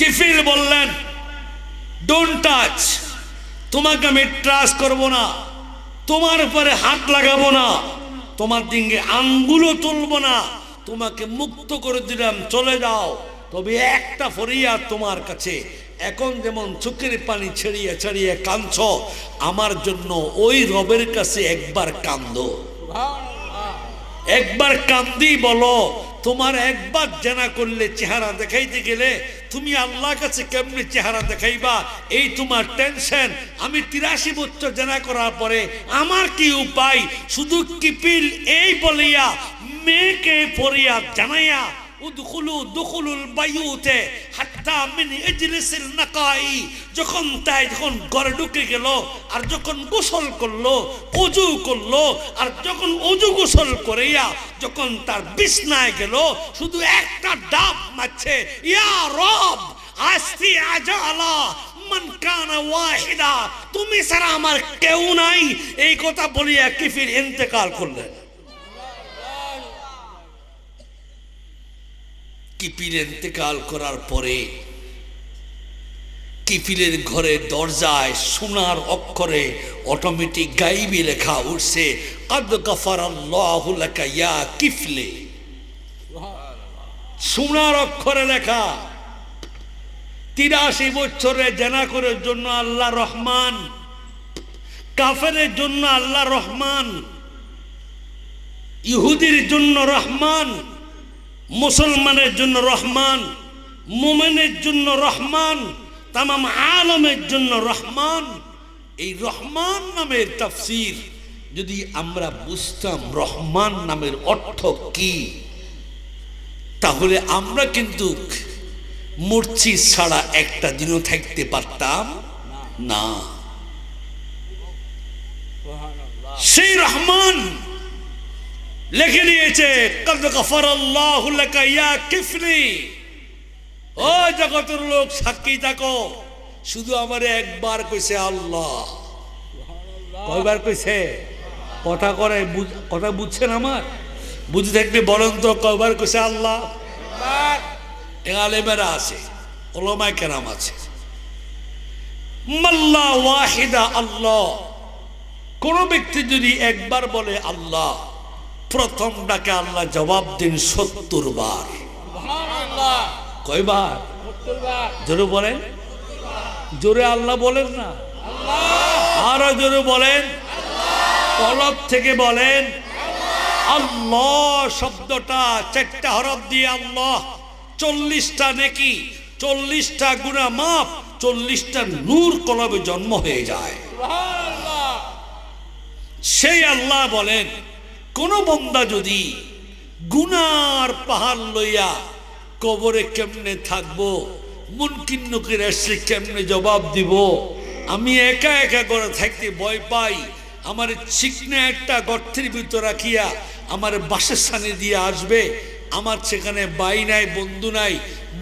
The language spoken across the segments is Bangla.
কিফিল বললেন ডোন্ট টাচ তোমাকে আমি ট্রাস্ট করব না তোমার উপরে হাত লাগাবো না তোমার দিকে আঙ্গুলও তুলবো না তোমাকে মুক্ত করে দিলাম চলে যাও। তবে একটা ফরিয়াদ তোমার কাছে এখন যেমন চোখের পানি ছেড়িয়ে ছাড়িয়ে কাঁদছ আমার জন্য ওই রবের কাছে একবার কান্দো। একবার কান্দি বলো তোমার একবার জানা করলে চেহারা দেখাইতে গেলে তুমি আল্লাহ কাছে কেমনি চেহারা দেখাইবা? এই তোমার টেনশন আমি তিরাশি বছর জানা করার পরে আমার কি উপায়? শুধু কিপিল এই বলিয়া মেয়েকে পড়িয়া জানাইয়া উদখুলু দুখুলুল বায়ুতে হাত্তা মিন ইজলিসিল নাকাই। যখন তাই যখন ঘরে ঢুকে গেল, আর যখন গোসল করল অজু করল, আর যখন অজু গোসল করিয়া যখন তার বিছনায় গেল, শুধু একটা ডাব মারছে, ইয়া রব, আস্তি আজালা, মান কানা ওয়াহিদা, তুমি ছাড়া আমার কেউ নাই। এই কথা বলিয়া কিফির ইন্তেকাল করলেন। কিপিল ইন্তেকাল করার পরে কিপিলের ঘরে দরজায় সোনার অক্ষরে অটোমেটিক গাইবি লেখা উঠছে, কদ গফার আল্লাহু লাকা ইয়া কিফলে। সোনার অক্ষরে লেখা, তিরাশি বছরে জানা করার জন্য আল্লাহ রহমান, কাফেরের জন্য আল্লাহ রহমান, ইহুদির জন্য রহমান মুসলমানের জন্য রহমান মোমেনের জন্য রহমান তামাম আলমের জন্য রহমান। এই রহমান নামের তাফসির যদি আমরা বুঝতাম রহমান নামের অর্থ কি তাহলে আমরা কিন্তু মূর্ছি ছাড়া একটা দিনও থাকতে পারতাম না। সেই রহমান লিখে কিফলি ও জগতের লোক সাক্ষী থাকো শুধু আমারে একবার কইছে আল্লাহ। কয়বার কইছে? কথা করে কথা বুঝছেন আমার? বুঝে থাকলে বলেন তো কয়বার কইছে আল্লাহ? এগালেমেরা আছে ওলমায় কেরাম আছে। মাল্লা ওয়াহিদা আল্লাহ। কোন ব্যক্তি যদি একবার বলে আল্লাহ প্রথম ডাকে আল্লাহ জবাব দিন সত্তর বার। কয়বার? জোরে বলেন। জোরে আল্লাহ বলেন না। আরও জোরে বলেন। কলব থেকে বলেন। আল্লাহ শব্দটা চারটা হরফ দিয়ে আল্লাহ। চল্লিশটা নেকি চল্লিশটা গুণা মাপ চল্লিশটা নূর কলবে জন্ম হয়ে যায়। সেই আল্লাহ বলেন কোন বন্দা যদি গুনার পাহাড় লইয়া কবরে কেমনে থাকব? মুনকিন নকির আসলে কেমনে জবাব দিব? আমি একা একা করে থাকতে ভয় পাই। আমার চিকনে একটা গর্তের ভিতর রাখিয়া আমার বাসের সামনে দিয়ে আসবে। আমার সেখানে বাই নাই, বন্ধু নাই,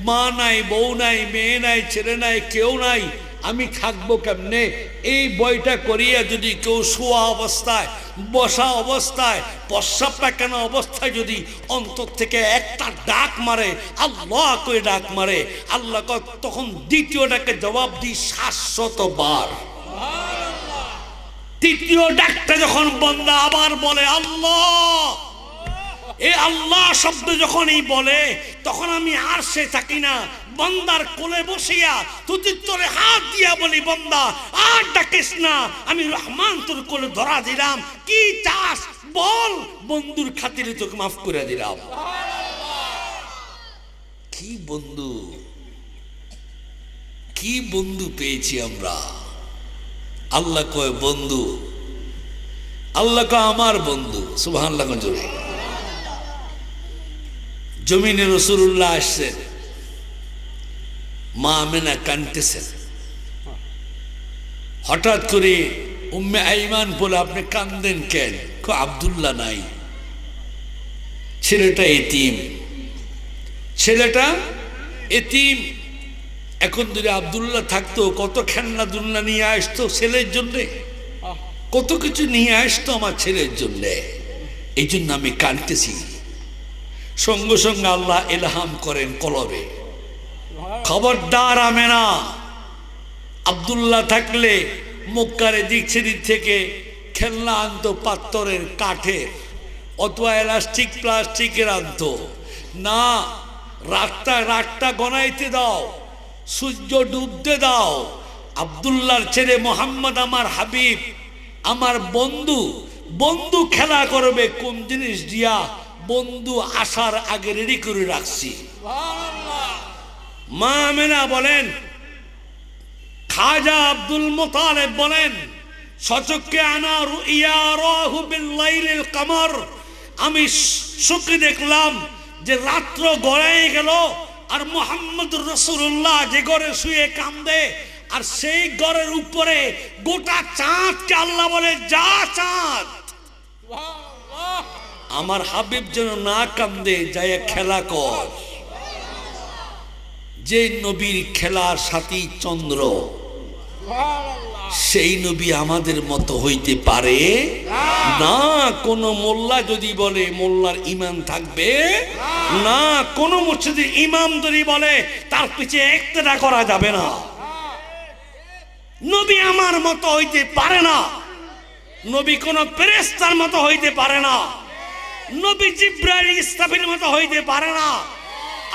মা নাই, বউ নাই, মেয়ে নাই, ছেলে নাই, কেউ নাই। আমি থাকব কেমনে? এই বইটা করিয়া যদি কেউ শোয়া অবস্থায় বসা অবস্থায় প্রস্রাব পায়খানা অবস্থায় যদি অন্তর থেকে একটা ডাক মারে আল্লাহ করে ডাক মারে? আল্লাহ তখন দ্বিতীয়টাকে জবাব দিই শাশ্বত বার তৃতীয় ডাকটা যখন বন্দা আবার বলে আল্লাহ! এ আল্লাহ শব্দ যখনই বলে, তখন আমি আর সে থাকি না। বন্দার কোলে বসিয়া তুই তোরে হাত দিয়া বলি, বন্দা, আর ডাকিস না। আমি রহমান তোর কোলে ধরা দিলাম। কি চাস বল? বন্ধুর খাতিরে তোকে মাফ করে দিলাম। কি বন্ধু? কি বন্ধু পেয়েছি আমরা? আল্লাহ কয়, বন্ধু। আল্লাহ কয়, আমার বন্ধু। সুবাহ আল্লাহ জোরে। জমিনে রসুল্লাহ আসছেন মা আমেনা কানতেছেন হঠাৎ করে উম্মে আইমান বলে, আপনি কান্দেন কেন? আবদুল্লাহ নাই। ছেলেটা এতিম। ছেলেটা এতিম। এখন যদি আবদুল্লাহ থাকতো, কত খেলনা দুলনা নিয়ে আসতো ছেলের জন্যে? কত কিছু নিয়ে আসতো আমার ছেলের জন্যে? এই জন্য আমি কানতেছি সঙ্গে সঙ্গে আল্লাহ এলহাম করেন কলবে। খবরদার আমেনা। আবদুল্লাহ থাকলে মক্কারে দিক সেদিক থেকে খেলনা আনতো পাত্তরের কাঠের অথবা এলাস্টিক প্লাস্টিকের আনতো। না, রাতটা রাতটা গনাইতে দাও, সূর্য ডুবতে দাও। আবদুল্লাহর ছেলে মোহাম্মদ আমার হাবিব, আমার বন্ধু বন্ধু খেলা করবে কোন জিনিস দিয়া বন্ধু আসার আগে রেডি করে রাখছি। মা মেনা বলেন, খাজা আব্দুল মোতালেব বলেন, সচককে আনা বিল্লাইলিল কামর। আমি সুখে দেখলাম যে রাত্র গড়াই গেল আর মোহাম্মদ রসুল্লাহ যে ঘরে শুয়ে কান্দে আর সেই ঘরের উপরে গোটা চাঁদকে আল্লাহ বলে, যা চাঁদ। আমার হাবিব যেন না কান্দে যায় খেলা কর। যে নবীর খেলার সাথী চন্দ্র, সেই নবী আমাদের মতো হইতে পারে? না, কোন মোল্লা যদি বলে, মোল্লার ইমান থাকবে? না, কোন মসজিদে ইমাম যদি বলে, তার পিছে একটা করা যাবে না। নবী আমার মতো হইতে পারে না। নবী কোন ফেরেস্তার মতো হইতে পারে না। নবী জিব্রাইল ইস্তাফির মতো হইতে পারে না।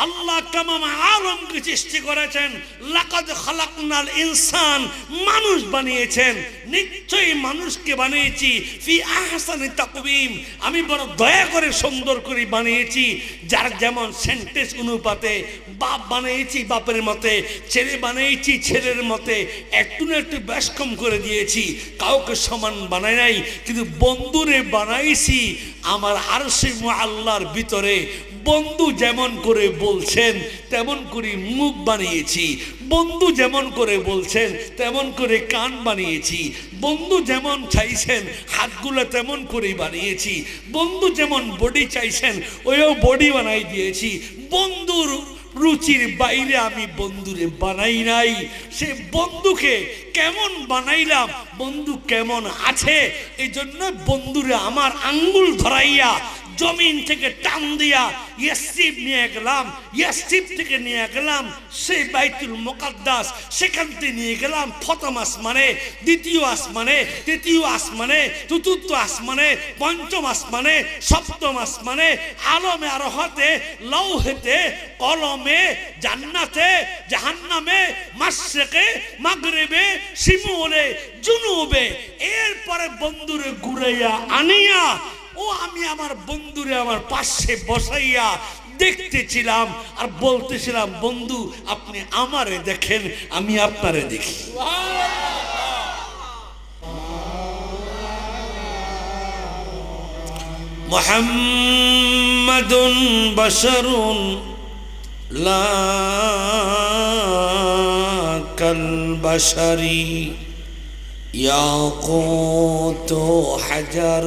আল্লাহ তামাম আলমকে সৃষ্টি করেছেন। লাকাদ খালাকনাল ইনসান, মানুষ বানিয়েছেন। নিশ্চয়ই মানুষকে বানিয়েছি। ফি আহসানি তাকবীম, আমি বড় দয়া করে সুন্দর করে বানিয়েছি। যার যেমন সেন্টেন্স অনুপাতে বাপ বানিয়েছি বাপের মতে, ছেলে বানিয়েছি ছেলের মতে, একটু না একটু বেশ কম করে দিয়েছি। কাউকে সমান বানাই নাই, কিন্তু বন্ধুরে বানাইছি। আমার আরশি আল্লাহর ভিতরে বন্ধু যেমন করে বলছেন, তেমন করে মুখ বানিয়েছি। বন্ধু যেমন করে বলছেন, তেমন করে কান বানিয়েছি। বন্ধু যেমন চাইছেন, হাতগুলো তেমন করে বানিয়েছি। বন্ধু যেমন বডি চাইছেন, ওইও বডি বানাই দিয়েছি। বন্ধুর রুচির বাইরে আমি বন্ধুরে বানাই নাই। সে বন্ধুকে কেমন বানাইলাম, বন্ধু কেমন আছে এই জন্য বন্ধুরে আমার আঙ্গুল ধরাইয়া জমিন থেকে টান দিয়া ইয়াসিব নিয়ে গেলাম ইয়াসিব থেকে নিয়ে গেলাম সেই বাইতুল মোকাদ্দাস, সেখান থেকে নিয়ে গেলাম প্রথম আসমানে, দ্বিতীয় আসমানে, তৃতীয় আসমানে, চতুর্থ আসমানে, পঞ্চম আসমানে, সপ্তম আসমানে, আলমে আরহতে, লৌহেতে, কলমে, জান্নাতে, জাহান্নামে মাসেকে মাগরেবে, শিমুলে, জুনুবে, এরপরে বন্ধুরে ঘুরাইয়া আনিয়া ও আমি আমার বন্ধুরে আমার পাশে বসাইয়া দেখতেছিলাম আর বলতেছিলাম বন্ধু আপনি আমারে দেখেন আমি আপনারে দেখি محمد بشر لا كالبشر ياقوت حجر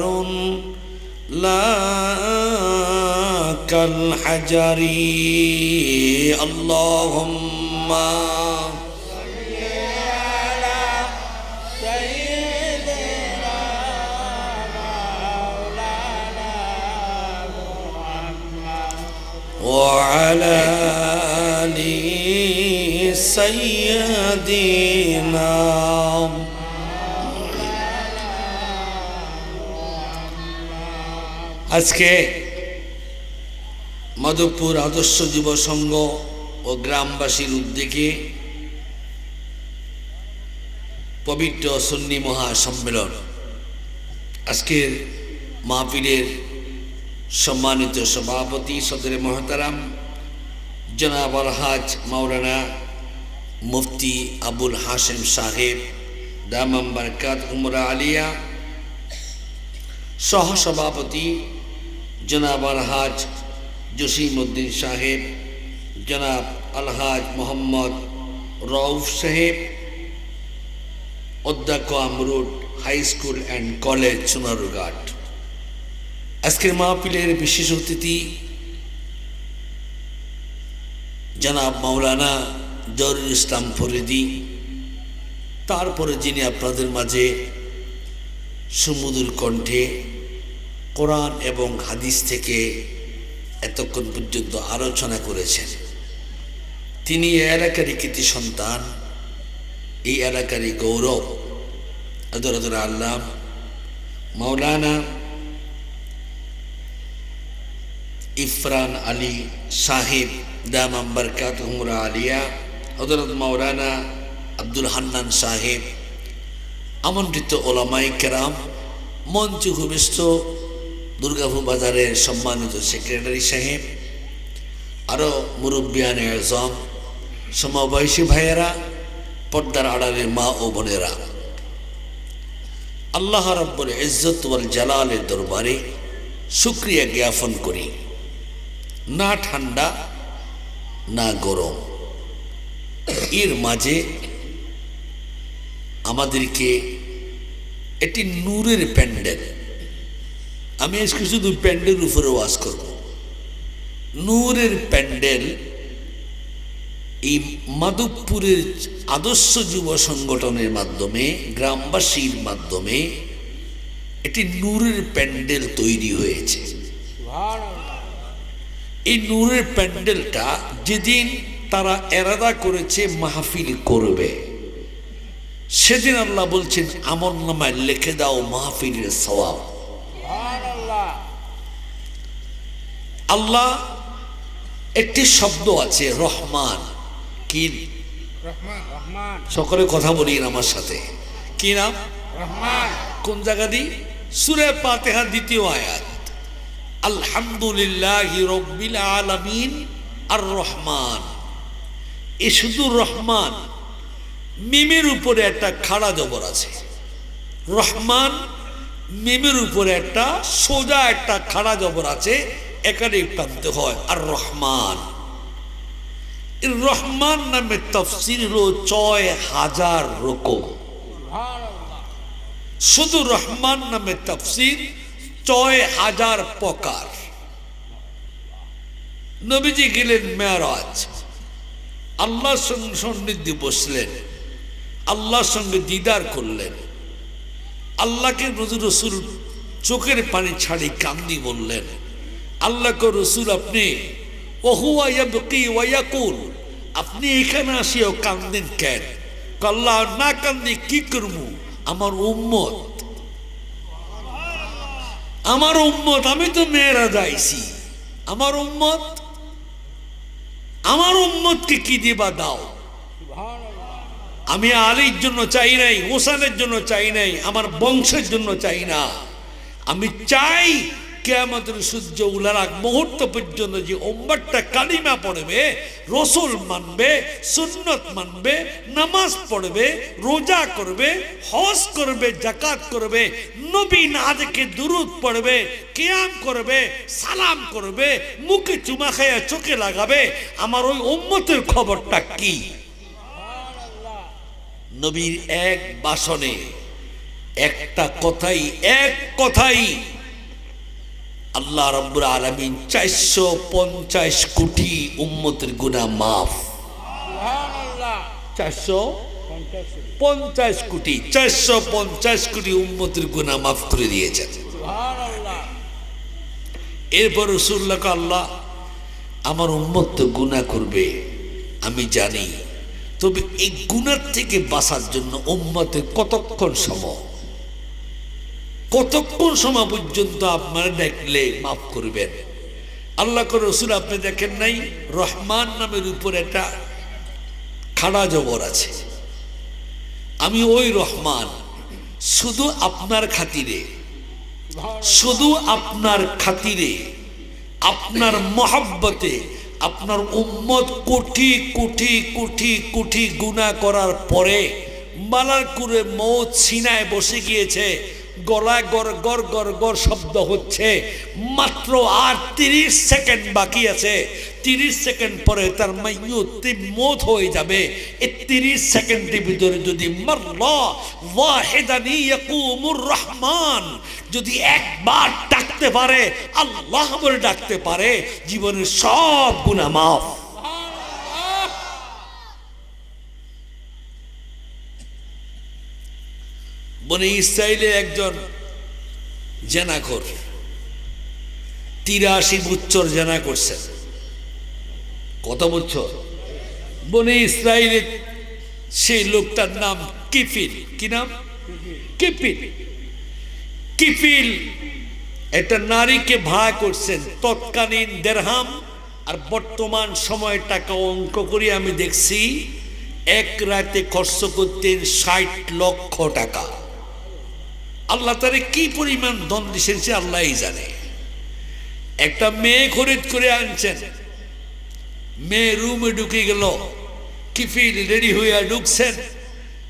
لا كالحجر. اللهم وعلى آل سيدنا আজকে মাধবপুর আদর্শ যুব সংঘ ও গ্রামবাসীর উদ্যোগে পবিত্র সন্নি মহাসম্মেলন। আজকের মাহফিলের সম্মানিত সভাপতি সদরে মহতারাম জনাব আলহাজ মাওলানা মুফতি আবুল হাসেম সাহেব, দামাম বারকাত উমরা আলিয়া, সহসভাপতি জনাব আলহাজ জসিম উদ্দিন সাহেব, জনাব আলহাজ মোহাম্মদ রউফ সাহেব, অধ্যক্ষ Amrud high school and college Sonarughat আজকের মাহফিলের বিশেষ অতিথি জনাব মাওলানা জরুল ইসলাম ফরিদি। তারপরে যিনি আপনাদের মাঝে সুমধুর কণ্ঠে কোরআন এবং হাদিস থেকে এতক্ষণ পর্যন্ত আলোচনা করেছেন। তিনি এই এলাকারই কৃতি সন্তান, এই এলাকারই গৌরব। আদর আদর আল্লাহ। মৌলানা ইফরান আলী সাহেব দাম আম্বার কাতহুমরা আলিয়া হজরত মৌলানা আব্দুল হান্নান সাহেব, আমন্ত্রিত ওলামাই কেরাম, মঞ্চ ভূমিষ্ঠ দুর্গাপুর বাজারের সম্মানিত সেক্রেটারি সাহেব আরও মুরব্বিয়ান এজম সমবয়সী ভাইয়েরা, পর্দার আড়ালের মা ও বোনেরা। আল্লাহ রব্বুল ইজ্জত ওয়াল জালালের দরবারে শুক্রিয়া জ্ঞাপন করি। না ঠান্ডা, না গরম। এর মাঝে আমাদেরকে এটি নূরের প্যান্ডেল আমি আজকে শুধু প্যান্ডেল উপরে ওয়াজ করব। নূরের প্যান্ডেল এই মাধবপুরের আদর্শ যুব সংগঠনের মাধ্যমে, গ্রামবাসীর মাধ্যমে একটি নূরের প্যান্ডেল তৈরি হয়েছে। এই নূরের প্যান্ডেলটা যেদিন তারা এরাদা করেছে, মাহফিল করবে, সেদিন আল্লাহ বলছেন আমর নামায় লিখে দাও মাহফিলের সওয়াব। আল্লাহ একটি শব্দ আছে রহমান। কি? সকলে কথা বলিন আমার সাথে। কি নাম? রহমান। কোন জায়গা দি? সুরে পাতেহা দ্বিতীয় আয়াত। আলহামদুলিল্লাহ রব্বিল আলামিন আর রহমান এ শুধু রহমান মিমের উপরে একটা খাড়া জবর আছে। রহমান মিমের উপরে একটা সোজা একটা খাড়া জবর আছে। এখানে প্রান্তে হয় আর রহমান রহমান নামে তফসির হলো ছয় হাজার রকম। শুধু রহমান নামে তফসির ছয় হাজার প্রকার। নবীজি গেলেন মেয়ারাজ। আল্লাহর সঙ্গে সন্নিধি বসলেন। আল্লাহর সঙ্গে দিদার করলেন। আল্লাহকে নজর রসুল চোখের পানি ছাড়ি কান্দি বললেন। আল্লাহকে রসুল আপনি ওয়াকুল আপনি এখানে আসিও কান্দেন কেন? আল্লাহ, না কান্দি কি করব? আমার উম্মত। আমার উম্মত, আমি তো মেয়েরা যাইছি। আমার উম্মত? আমার উম্মতকে কি দিবা দাও? আমি আলীর জন্য চাই নাই হোসানের জন্য চাই নাই, আমার বংশের জন্য চাই না। আমি চাই কেয়ামতের সূর্য উলার আগ মুহূর্ত পর্যন্ত যে ওম্বারটা কালিমা পড়বে, রসুল মানবে, সুন্নত মানবে, নামাজ পড়বে, রোজা করবে, হজ করবে জাকাত করবে, নবী না দেখে দুরুদ পড়বে, কেয়াম করবে, সালাম করবে, মুখে চুমা খাইয়া চোখে লাগাবে, আমার ওই উম্মতের খবরটা কি? নবীর এক বাসনে একটা কথাই, এক কথাই আল্লাহ রব্বুর আলমিন চারশো পঞ্চাশ কোটি উম্মতের গুণা মাফ। চারশো পঞ্চাশ কোটি চারশো পঞ্চাশ কোটি উম্মতের গুণা মাফ করে দিয়েছেন। এরপর রসুল্লাহ আল্লাহ আমার উম্মত তো গুণা করবে আমি জানি। তবে এই গুণার থেকে বাঁচার জন্য উম্মতে কতক্ষণ সময়? কতক্ষণ সময় পর্যন্ত আপনারা দেখলে মাফ করবেন? আল্লাহ করে রসুল আপনি দেখেন নাই? রহমান নামের উপর একটা খাড়া জবর আছে। আমি ওই রহমান, শুধু আপনার খাতিরে, শুধু আপনার খাতিরে, আপনার মহাব্বতে, আপনার উম্মত কোটি কোটি কোটি কোটি গুণা করার পরে, মালার করে মৌত সিনায় বসে গিয়েছে গলায় গড় গড় গড় গড় শব্দ হচ্ছে। মাত্র আর তিরিশ সেকেন্ড বাকি আছে। তিরিশ সেকেন্ড পরে তার মাইয়ুতি মত হয়ে যাবে। এই তিরিশ সেকেন্ডের ভিতরে যদি রহমান, যদি একবার ডাকতে পারে, আল্লাহ বলে ডাকতে পারে, জীবনের সব গুণা মাফ। বনে ইসরায়েলের একজন জেনাখোর, তিরাশি বছর জেনা করছেন কত বছর? বনে ইসরায়েলের সেই লোকটার নাম কিফিল। কি নাম? কিপিল কিপিল একটা নারীকে ভাড়া করছেন তৎকালীন দেড়হাম, আর বর্তমান সময় টাকা অঙ্ক করে আমি দেখছি, এক রাতে খরচ করতেন ষাট লক্ষ টাকা। আল্লাহ তারে কি পরিমাণ দন দিয়েছেন সে আল্লাহই জানে। একটা মেয়ে খরিদ করে আনছেন। মেয়ে রুমে ঢুকে গেল। কিফিল রেডি হইয়া ঢুকছেন।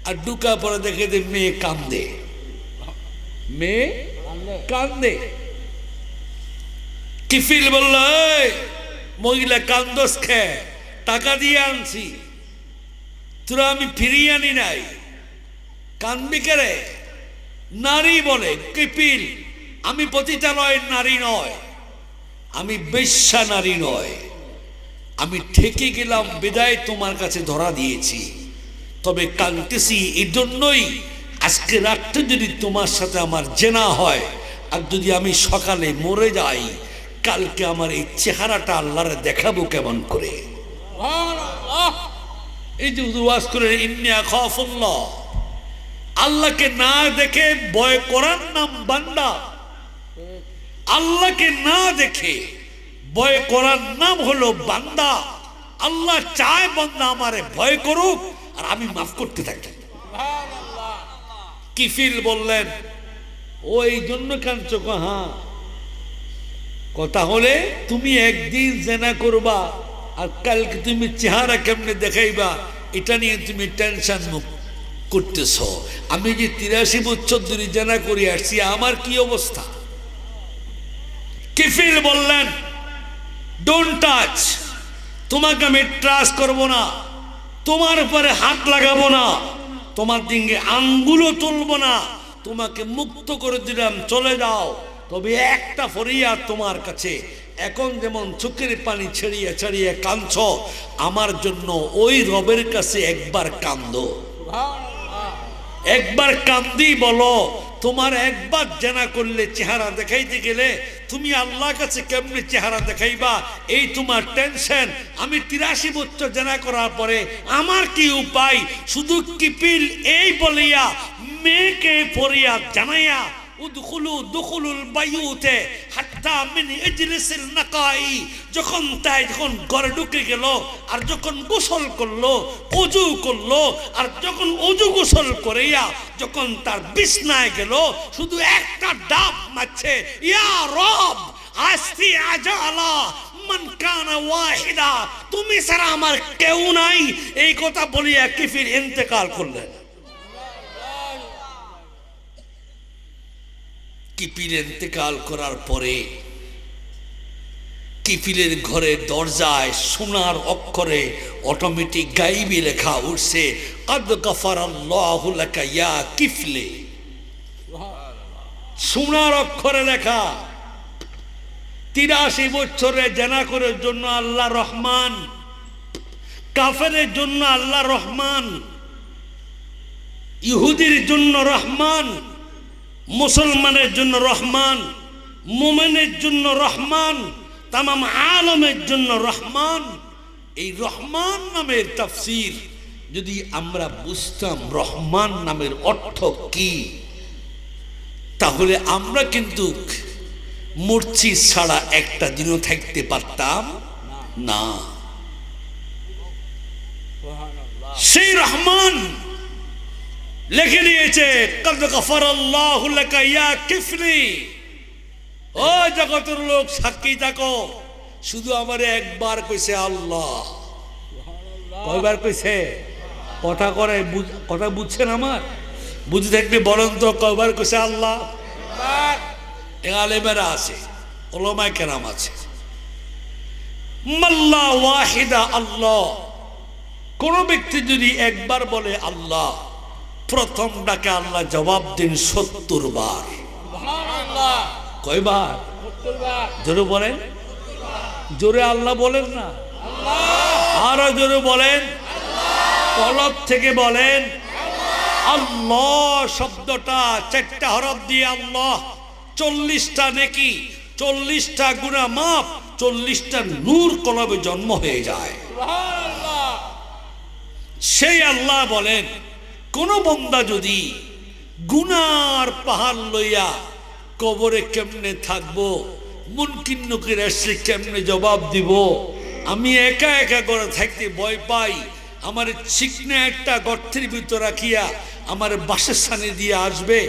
আর ঢুকা পরে দেখে যে মেয়ে কান্দে। মেয়ে কান্দে। কিফিল বলল মহিলা কান্দস খে টাকা দিয়ে আনছি। তোরা আমি ফিরিয়ে আনি নাই। কান্দবি কেরে নারী বলে কিপিল আমি পতিতালয়ের নারী নয়। আমি বেশ্যা নারী নয়। আমি ঠেকে গেলাম বিদায় তোমার কাছে ধরা দিয়েছি। তবে কাঁদতেছি এই জন্যই আজকে রাত্রে যদি তোমার সাথে আমার জেনা হয় আর যদি আমি সকালে মরে যাই কালকে আমার এই চেহারাটা আল্লাহরে দেখাবো কেমন করে? এই যে উদুয়াস করে ইন্নিয়া খফুল্লাহ। আল্লাহকে না দেখে ভয় করার নাম বান্দা। আল্লাহকে না দেখে ভয় করার নাম হলো বান্দা। আল্লাহ চায় বান্দা আমারে ভয় করুক, আর আমি মাফ করতে থাকি। কিফিল বললেন? ও এই জন্য কাঞ্চ? হ্যাঁ। কথা হলে তুমি একদিন জেনা করবা, আর কালকে তুমি চেহারা কেমনে দেখাইবা, এটা নিয়ে তুমি টেনশন মুখ করতেছ? আমি যে তিরাশি বছর ধরে জানা করে আসছি, আমার কি অবস্থা? কিফিল বললেন ডোন্ট টাচ তোমাকে আমি ট্রাস্ট করব না, তোমার উপরে হাত লাগাবো না, তোমার দিকে আঙ্গুলও তুলবো না, তোমাকে মুক্ত করে দিলাম, চলে যাও। তবে একটা ফরিয়াদ তোমার কাছে, এখন যেমন চোখের পানি ছেড়িয়ে ছাড়িয়ে কাঁদছ, আমার জন্য ওই রবের কাছে একবার কান্দো। একবার কান্দি বলো, তোমার একবার জানা করলে চেহারা দেখাইতে গেলে তুমি আল্লাহ কাছে কেমনি চেহারা দেখাইবা? এই তোমার টেনশন আমি তিরাশি বছর জানা করার পরে আমার কি উপায়? শুধু কিপিল এই বলিয়া মেয়েকে পড়িয়া জানাইয়া, উদখুলু, দুখুলুল বায়ুতে নাকাই যখন তাই যখন ঘরে ঢুকে গেল, আর যখন গোসল করল, অজু করল, আর যখন অজু গোসল করিয়া যখন তার বিছনায় গেল, শুধু একটা ডাব মারছে, ইয়া রব আস্তি আজালা মান কানা ওয়াহিদা, তুমি ছাড়া আমার কেউ নাই। এই কথা বলিয়া কিফির ইন্তেকাল করলেন। কিপির ইন্তেকাল করার পরে কিপিলের ঘরে দরজায় সোনার অক্ষরে অটোমেটিক গাইবি লেখা উঠছে, কদ গফার আল্লাহ লাকা ইয়া কিফলে। সোনার অক্ষরে লেখা, তিরাশি বছরে জেনা করার জন্য আল্লাহ রহমান, কাফেরের জন্য আল্লাহ রহমান, ইহুদির জন্য রহমান মুসলমানের জন্য রহমান মোমেনের জন্য রহমান তামাম আলমের জন্য রহমান। এই রহমান নামের তাফসির যদি আমরা বুঝতাম রহমান নামের অর্থ কি তাহলে আমরা কিন্তু মূর্ছি ছাড়া একটা দিনও থাকতে পারতাম না। সেই রহমান লিখে দিয়েছে ও জগতের লোক সাক্ষী থাকো শুধু আমারে একবার কইছে আল্লাহ। কয়বার কইছে? কথা করে কথা বুঝছেন আমার? বুঝে থাকলে বলেন তো কয়বার কইছে আল্লাহ? এগালেমেরা আছে ওলমায় কেরাম আছে। মাল্লা ওয়াহিদা আল্লাহ। কোন ব্যক্তি যদি একবার বলে আল্লাহ প্রথম ডাকে আল্লাহ জবাব দিন সত্তর বার। কয়বার? জোরে বলেন। জোরে আল্লাহ বলেন না। আরও জোরে বলেন। কলব থেকে বলেন আল্লাহ শব্দটা চারটা হরফ দিয়ে আল্লাহ চল্লিশটা নেকি চল্লিশটা গুণা মাপ চল্লিশটা নূর কলবে জন্ম হয়ে যায়। সেই আল্লাহ বলেন কোন বন্দা যদি গুনার পাহাড় লইয়া কবরে কেমনে থাকব? মুনকিন নকির আসলে কেমনে জবাব দিব? আমি একা একা করে থাকতে ভয় পাই। আমার চিকনে একটা গর্তের ভিতর রাখিয়া আমার বাসের সামনে দিয়ে আসবে।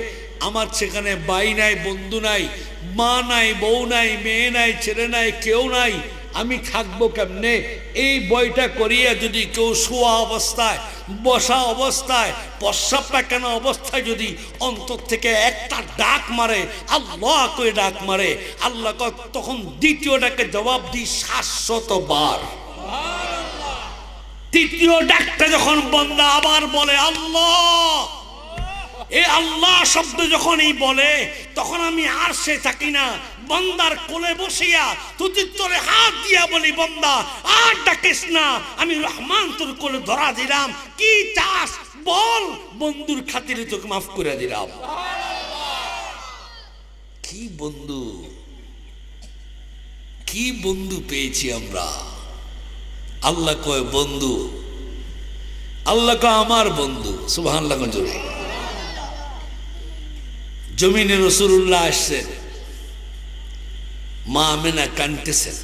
আমার সেখানে বাই নাই, বন্ধু নাই, মা নাই, বউ নাই, মেয়ে নাই, ছেলে নাই, কেউ নাই। আমি থাকব কেমনে? এই বইটা করিয়া যদি কেউ শোয়া অবস্থায়, বসা অবস্থায় প্রস্রাব পায়খানা অবস্থায় যদি অন্তর থেকে একটা ডাক মারে, আল্লাহ করে ডাক মারে, আল্লাহ তখন দ্বিতীয় ডাকে জবাব দিই শাশ্বত বার। তৃতীয় ডাকটা যখন বন্দা আবার বলে, আল্লাহ! এ আল্লাহ শব্দ যখনই বলে, তখন আমি আর সে থাকি না। বন্দার কোলে বসিয়া তুতির তোরে হাত দিয়া বলি, বন্দা, আর ডাকিস না। আমি রহমান তোর কোলে ধরা দিলাম। কি চাস? বল। বন্ধুর খাতিরে তোকে মাফ করে দিলাম। কি বন্ধু? কি বন্ধু পেয়েছি আমরা? আল্লাহ কয়, বন্ধু, আল্লাহ কয়, আমার বন্ধু। সুবাহ জোরে। জমিনে রসুল্লাহ আসছেন। মা আমেনা কানতেছেন।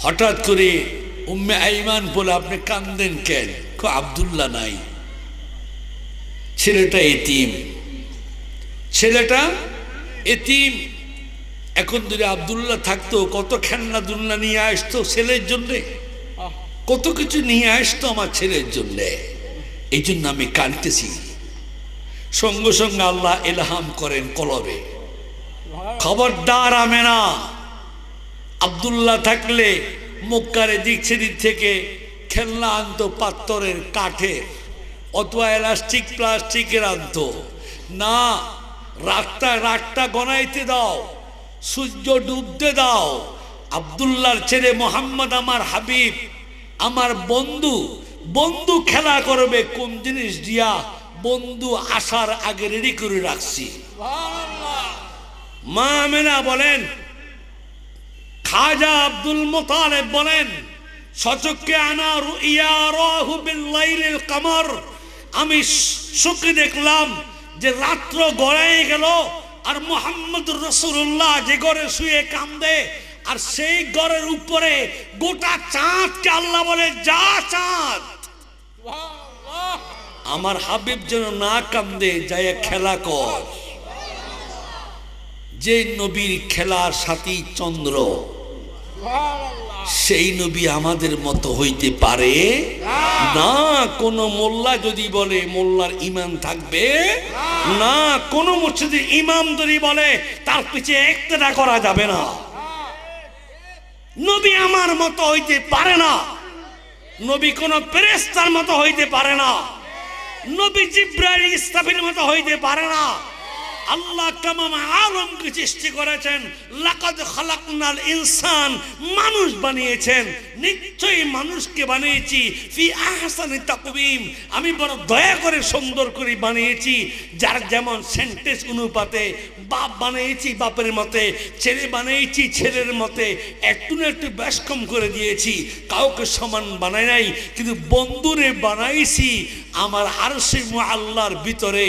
হঠাৎ করে উম্মে আইমান বলে, আপনি কান্দেন কেন? আবদুল্লাহ নাই। ছেলেটা এতিম। ছেলেটা এতিম। এখন যদি আবদুল্লাহ থাকতো, কত খেলনা দুলনা নিয়ে আসতো ছেলের জন্যে? কত কিছু নিয়ে আসতো আমার ছেলের জন্যে? এই জন্য আমি কানতেছি। সঙ্গে সঙ্গে আল্লাহ এলহাম করেন কলবে। খবরদার আমেনা। আবদুল্লাহ থাকলে মুক্কারে দিক সেদিক থেকে খেলনা আনতো পাত্তরের কাঠের অথবা এলাস্টিক প্লাস্টিকের আনতো। না, রাতটা রাতটা গনাইতে দাও, সূর্য ডুবতে দাও। আবদুল্লাহর ছেলে মোহাম্মদ আমার হাবিব, আমার বন্ধু বন্ধু খেলা করবে কোন জিনিস দিয়া বন্ধু আসার আগে রেডি করে রাখছি। মা আমেনা বলেন খাজা আব্দুল মোতালেব বলেন সচককে আনা রুইয়া কামর। আমি সুখে দেখলাম যে রাত্র গড়াই গেল আর মোহাম্মদ রসুল্লাহ যে ঘরে শুয়ে কান্দে আর সেই ঘরের উপরে গোটা চাঁদকে আল্লাহ বলে যা চাঁদ! আমার হাবিব যেন না কামদে যাই খেলা কর। যে নবীর খেলার সাথী চন্দ্র, সেই নবী আমাদের মতো হইতে পারে না। কোন মোল্লা যদি বলে মোল্লার ইমান থাকবে, না। কোন মসজিদে ইমাম যদি বলে, তার পিছে একটা করা যাবে না। নবী আমার মতো হইতে পারে না। নবী কোন ফেরেস্তার মতো হইতে পারে না। নবী জিব্রাইল ইসরাফিল মতো হইতে পারে না। আল্লাহ তামাম আলমকে সৃষ্টি করেছেন। লাকাদ খালাকনাল ইনসান, মানুষ বানিয়েছেন। নিশ্চয়ই মানুষকে বানিয়েছি। ফি আহসানি তাকবীম, আমি বড় দয়া করে সুন্দর করে বানিয়েছি। যার যেমন সেন্টেন্স অনুপাতে বাপ বানিয়েছি বাপের মতে, ছেলে বানিয়েছি ছেলের মতে, একটু না একটু বেশ কম করে দিয়েছি। কাউকে সমান বানাই নাই, কিন্তু বন্ধুরে বানাইছি। আমার আর সে আল্লাহর ভিতরে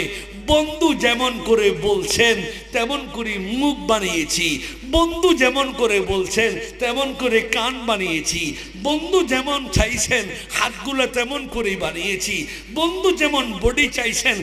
বন্ধু যেমন করে বলছেন, তেমন করে মুখ বানিয়েছি। বন্ধু যেমন করে বলছেন, তেমন করে কান বানিয়েছি। বন্ধু যেমন চাইছেন, হাতগুলো তেমন করে বানিয়েছি। বন্ধু যেমন বডি চাইছেন